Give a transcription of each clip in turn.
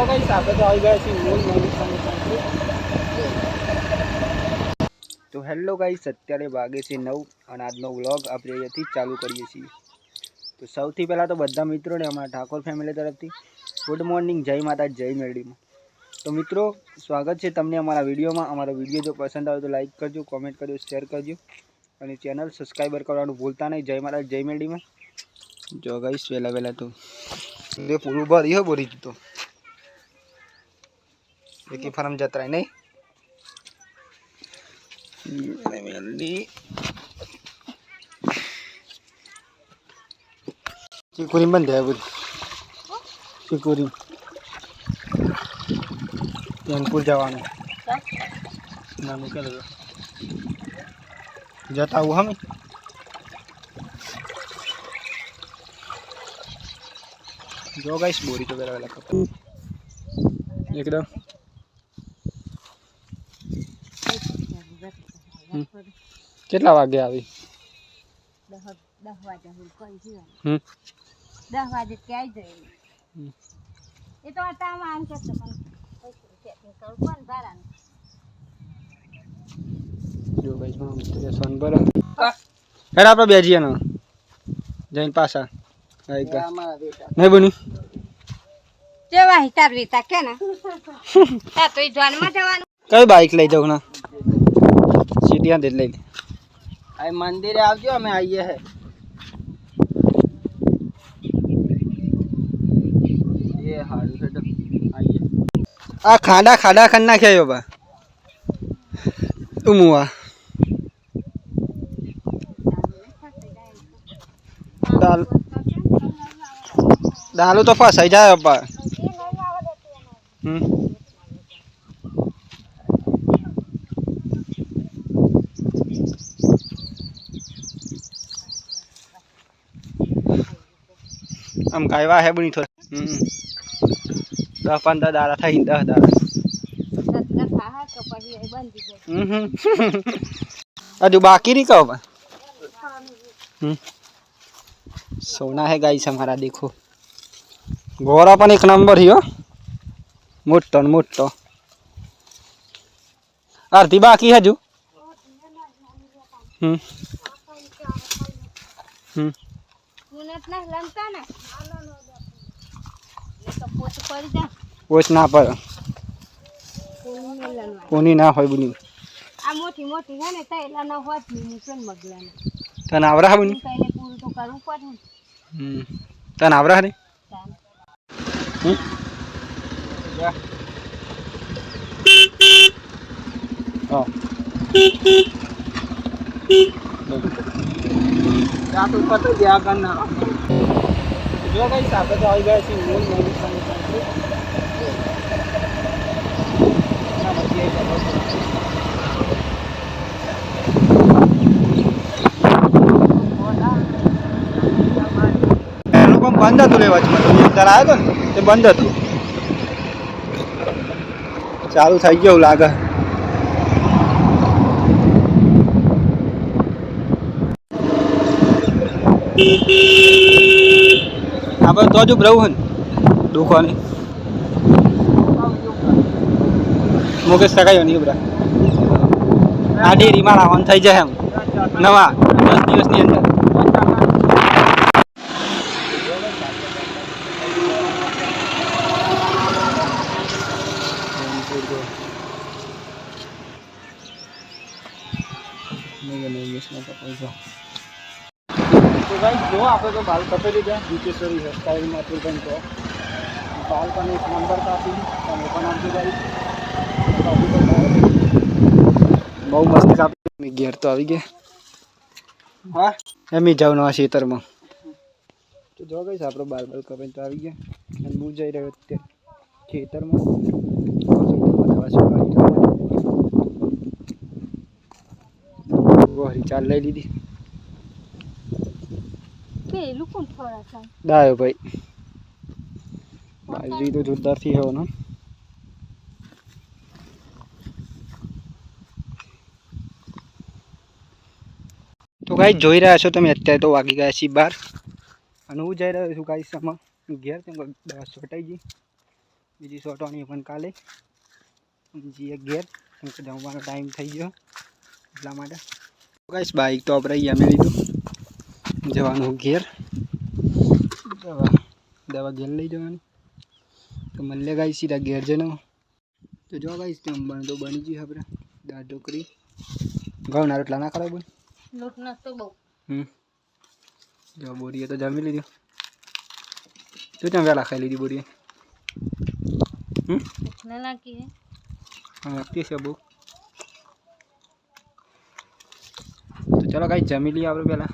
તો આવી ગયા છીએ તો હેલો ગાઈસ, અત્યારે વાગે છે નવ અને આજનો વ્લોગ આપણે અહીંયાથી ચાલુ કરીએ છીએ. તો સૌથી પહેલાં તો બધા મિત્રોને અમારા ઠાકોર ફેમિલી તરફથી ગુડ મોર્નિંગ જય માતા જય મેરડીમાં. તો મિત્રો, સ્વાગત છે તમને અમારા વિડીયોમાં. અમારો વીડિયો જો પસંદ આવે તો લાઈક કરજો કોમેન્ટ કરજો શેર કરજો. અને ચેનલ સબસ્ક્રાઈબર કરવાનું ભૂલતા નહીં. જય માતા જય મેરડીમાં. જો ગાઈશ વહેલા વહેલા તો. પૂરું ભરી હો બોરી તો. એકી ફરમ જતરાય નહીં મેલડી ચીકુરી બંધ થાય બધું ચીકુરી ધ્યાનપુર જવાનું ના મૂકેલ હતો જતા આવું હમે જો ગાઈસ બોરી તો પેલા પેલા કપા એકદમ હમ. કેટલા વાગે આવી? દહ વાગે હું ક્યાંય જઈ એ તો આમ કરશે પણ ચેકિંગ કરું કોણ ભાડાનું જો ગાઈસમાં મિત્ર સોન પર હેડ આપણે બેજીએ ને. જઈને પાછા. નહીં બની જેવા હિસાબ રીતા કે ને? તો જવાનું. કઈ બાઈક લઈ જાઉં ના? સીટીયા દે લઈ લે આ મંદિરે આવજો અમે આવીએ હે એ હારું છે તો આવીએ આ ખાડા ખાડા ખાન નાખ્યા બા ઉમુઆ દાલ દાલું તો ફસાઈ જાય અપ્પા હમ हम गायवा है बनी थोड़ा। हम्म। दह पंद्रह दारा था दह दारा। हम्म, हम्म। अजु बाकी नहीं कहो सोना है गाइस हमारा, देखो। घोड़ा पर एक नंबर ही हो। मोटो मुट्टो। आरती बाकी है जू हम्म। हम्म। પુનત ના લમતા ને એ તો પોત પડી જાય. ઓછ ના પર પૂન મેલન કોની ના હોય બની? આ મોટી મોટી છે ને તૈલા ના હોતની મૂકન મગલા ને તને આવરા બની? કઈને પૂરું તો કરવું પડે ને. હમ. તને આવરા ને? તાન. હમ. હા. ત્યાં ઉપર તો જ્યાં કરના જો કઈ સાથે તો આવી ગયા છે મૂળ મોની સામે બંધ હતું લેવા તમે અંદર આવ્યો હતો ને, તે બંધ હતું. ચાલુ થઈ ગયું લાગે. આપણે તો જ ઉભરાવું હે ને દુકાને મુકેશ ટકાયો નહીં ઉભરા આ ડેરીમાં ઓન થઈ જાય એમ. નવા, દસ દિવસની અંદર તો ભાઈ જો આપણે તો બાલ કપી દીધા જીકેશ્વરી હેરસ્ટાઈલમાં તું પણ કહો બાલ પણ એક નંબર કાપી તમે પણ આપજો ભાઈ બહુ મસ્ત કાપી મેં ઘેર તો આવી ગયા હા એમ જાઉં આ ખેતરમાં તો જો ગઈશ આપણો બાલ બાલ કપાઈને તો આવી ગયા અને હું જઈ રહ્યો અત્યારે ખેતરમાં ખેતરમાં દવા છોડવાની ગોહરી ચાલ લઈ લીધી પેલું કોણ થોડા દાયો ભાઈ. બાજરી તો જોરદારથી હો ને તો ગાઈ જોઈ રહ્યા છો તમે અત્યારે તો વાગી ગયા છીએ બાર. અને હું જઈ રહ્યો છું ગાઈ આમાં ઘેર તેમ દવા છોટાઈ ગઈ. બીજી છોટવાની પણ કાલે. જઈએ ઘેર કેમ કે જમવાનો ટાઈમ થઈ ગયો એટલા માટે. ગાઈશ બાઈક તો આપણે અહીંયા મેં લીધું. જવાનું ઘેર દવા દવા ઘેર લઈ જવાની. તો મળીએ ગાઈ સીધા ઘેર જઈને. તો જો ગાઈસ બન તો બની ગયું આપણે. દાળ ઢોકરી ઘઉંના રોટલા ના ખરાબ લોટ નતો બહુ. હમ. જો બોરીએ તો જમી લીધું. તો ત્યાં વહેલા ખાઈ લીધી બોરીએ. હમ. હા. તે છે બહુ તો ચલો કાંઈ જમી લઈએ આપણે પહેલાં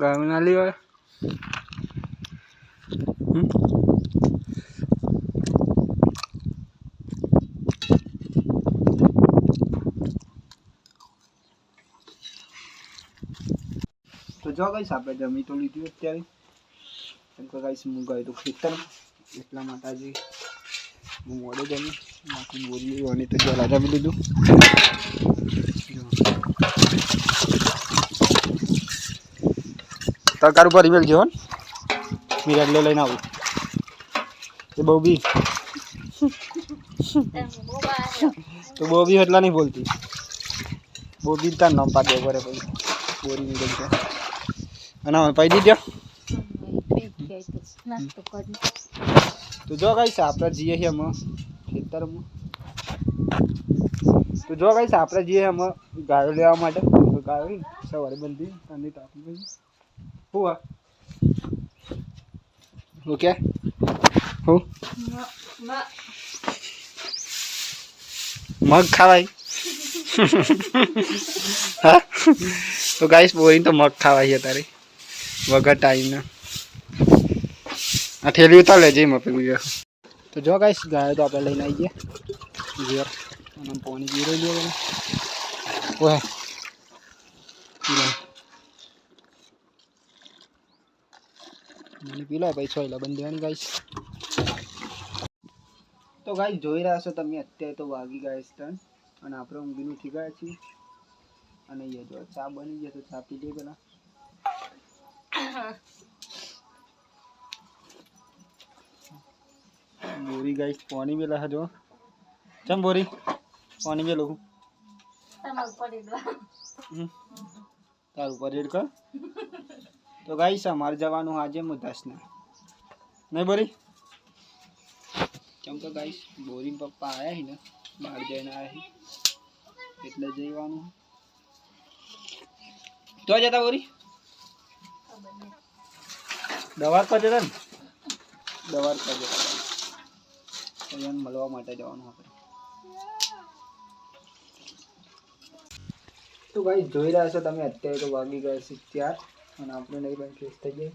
ગામ ના લેવાય હમ તો જો કઈશ આપણે જમી તો લીધું અત્યારે કેમ કે કઈશ હું ગયો તો ખેતર એટલા માટે આજે હું મોડો જમી બાકી બોલી અને તો જલા જમી લીધું તરકાર ઉપર રિવેલ જો મીરા એટલે લઈને આવું. એ બહુ બી. તો બહુ બી એટલા નહીં બોલતી. બહુ બી તાર નામ પાડે બરે પછી. બોરી નીકળી છે અને પાઈ દીધો? તો જો કઈ આપણે જઈએ છીએ અમે ખેતરમાં. તો જો કઈ આપણે જઈએ અમે ગાયો લેવા માટે? ગાયો સવારે બંધી તાપી પછી. શું આ ઓકે હું મગ ખાવાય હા તો ગાઈશ બોરી તો મગ ખાવાય છે તારે વગર ટાઈમના આ ઠેલી ઉતાર લેજે એમાં પેલું જો તો જો ગાઈશ ગાયો તો આપણે લઈને આવી ગયા ઘેર અને પાણી પીરો તમે ઓહે મને પીલો પછી છોયલા બંધ ગાઈસ. તો ગાઈ જોઈ રહ્યા છો તમે અત્યારે તો વાગી ગયા છે ત્રણ અને આપણે ઊંઘીનું થઈ ગયા છીએ. અને એ જો ચા બની ગયા તો ચા પી લઈએ પેલા બોરી ગાઈસ પાણી મેલા જો. ચમ બોરી? પાણી મેલો હું? તમારું પડી દો તારું પરેડ કર. તો ગાઈસ મારે જવાનું આજે મુદાસના નહીં બોરી કેમ કે ગાઈસ બોરી પપ્પા આવ્યા છે ને બહાર જઈને આવ્યા એટલે જવાનું તો જતા બોરી? દવાર પર જતા ને દવાર પર જતા મળવા માટે જવાનું આપણે. તો ગાઈસ જોઈ રહ્યા છો તમે, અત્યારે તો વાગી ગયા છે ચાર. અને આપણે નહીં પણ ફ્રેશ થઈ જાય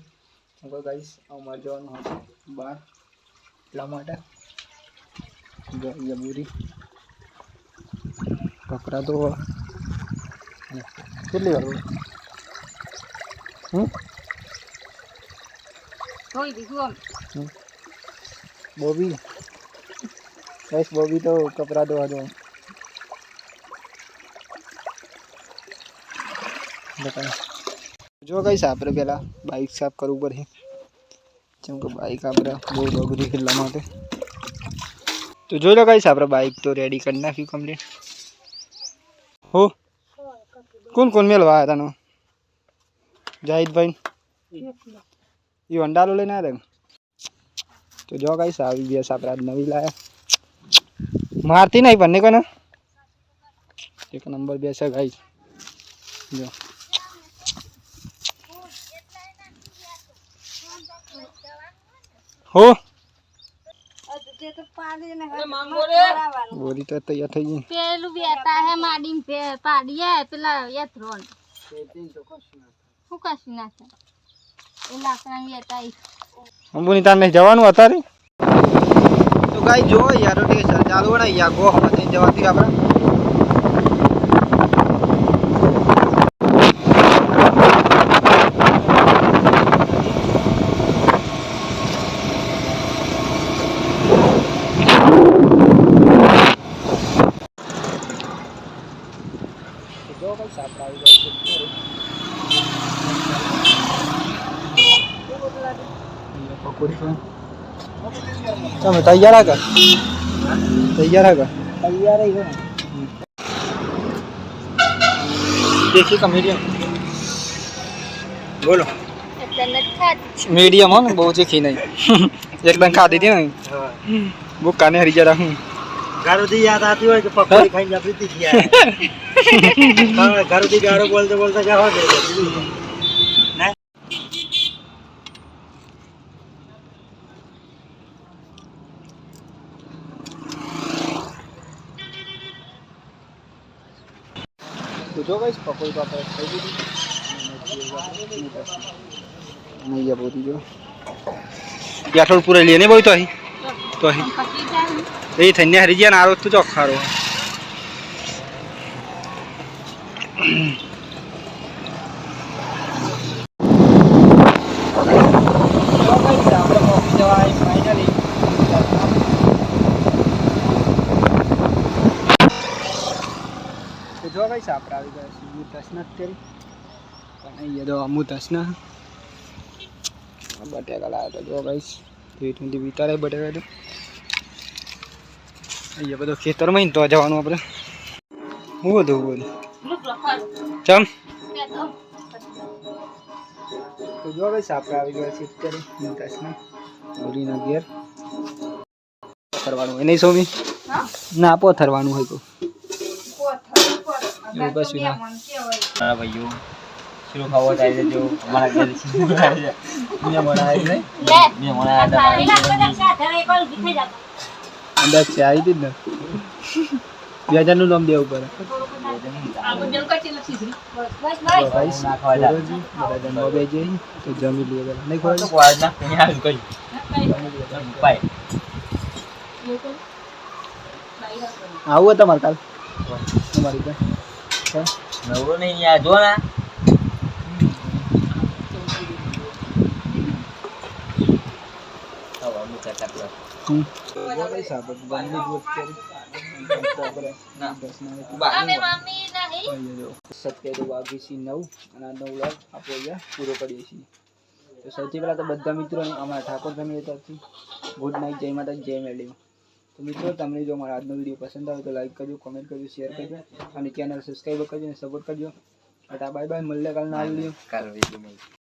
કેમ કે ગાઈસ અમારે જવાનું હતું બહાર એટલા માટે જો અહીંયા બોરી કપડા તો અને કેટલી વાર હોય? હમ ધોઈ દીધું આમ બોબી ગાઈસ બોબી તો કપડા ધોવા દો બતાવો જો કઈશ આપણે પેલા? બાઇક સાફ કરવું પડે. જેમ કે બાઇક આપણે બહુ બગડી એટલા માટે. તો જોઈ લો કઈશ આપણે બાઇક તો રેડી કરી નાખ્યું કમ્પ્લીટ હો? કોણ કોણ મેળવા આવ્યા તને જાહિદભાઈ? એ વંડાલો લઈને આવ્યા હતા તો જો કઈશ આવી ગયા છે આપણે આજ નવી લાયા. મારતી નહીં બંને કોને એક નંબર બેસે ગાઈશ જો. હો? તો પાડી ને ખવડાવવાનું. બોરી તો તૈયાર થઈ ગઈ. પેલું હે માડીને પે પાડીએ પેલા યથરોન શું કશું ના થાય? એ લાકડા બેતા અંબુની તાર નહીં જવાનું અત્યારે? તો ગાઈ જો યાર રોટેશન ચાલુ. ને યા ગો હમણાં જવાથી આપણે. दो भाई साहब का तैयार है तैयार है तैयार है देखिए का मीडियम। बोलो। मीडियम हो बहुत ही खी नहीं। एकदम खा देती हाँ। हूँ। वो काने हरी जा रहा हूँ। ગારુથી યાદ આતી હોય કે પકોડી ખાઈને જબરીથી ગયા ગારુથી ગારો બોલતે બોલતે જવા દે ને? તો જો ગઈશ પકોડી તો ખાઈ દીધી નહીં આ બોધી જો. યાઠોડ પૂરે લઈએ ને બહુ તો અહીં? તો અહીં. એ થઈને હરી ગયા ને આરો તું ચોખ્ખારો જો કઈ સાપ આવી ગયા છે હું તસના અત્યારે પણ અહીંયા તો અમુ તસના બટેકા લાવ્યો તો જો કઈશ પેટમાંથી વિતારે બટેકા તો. અહીંયા બધો ખેતરમાં તો જવાનું આપણે. હું બધું બધું ચમ? તો. જો ભાઈ સાપ આવી ગયા ઓરીના ઘેર. થરવાનું હોય નહીં સોમી? ના પો થરવાનું હોય તો બસ ના. ભાઈઓ શીરો ખાવો થાય જો? અમારા ઘરે શીરો ખાય છે? મેં બનાવી નહીં? મેં બનાવ્યા હતા અંદાજ છે, આવી હતી ને બે હજારનું નામ દેવું પડે. ના ના તમારે કાલ? તમારી ના. તો જો ગાઈસ, આપણે જમી લીધું અત્યારે. તો આપણે ના. દસના વાગે અમે મમ્મી નહીં અહીંયા જો સત્યારે વાગી છે નવ અને આજનો વ્લોગ આપણે અહીંયા પૂરો કરીએ છીએ તો સૌથી પહેલાં તો બધા મિત્રો અમારા ઠાકોર ફેમિલી તરફથી ગુડ નાઇટ જય માતા જય મેડમ તો મિત્રો તમને જો મારા આજનો વીડિયો પસંદ આવે તો લાઈક કરજો કોમેન્ટ કરજો શેર કરજો અને ચેનલ સબસ્ક્રાઈબ કરજો અને સપોર્ટ કરજો બાય બાય મળીએ કાલના આવી વીડિયો કાલ વીડિયો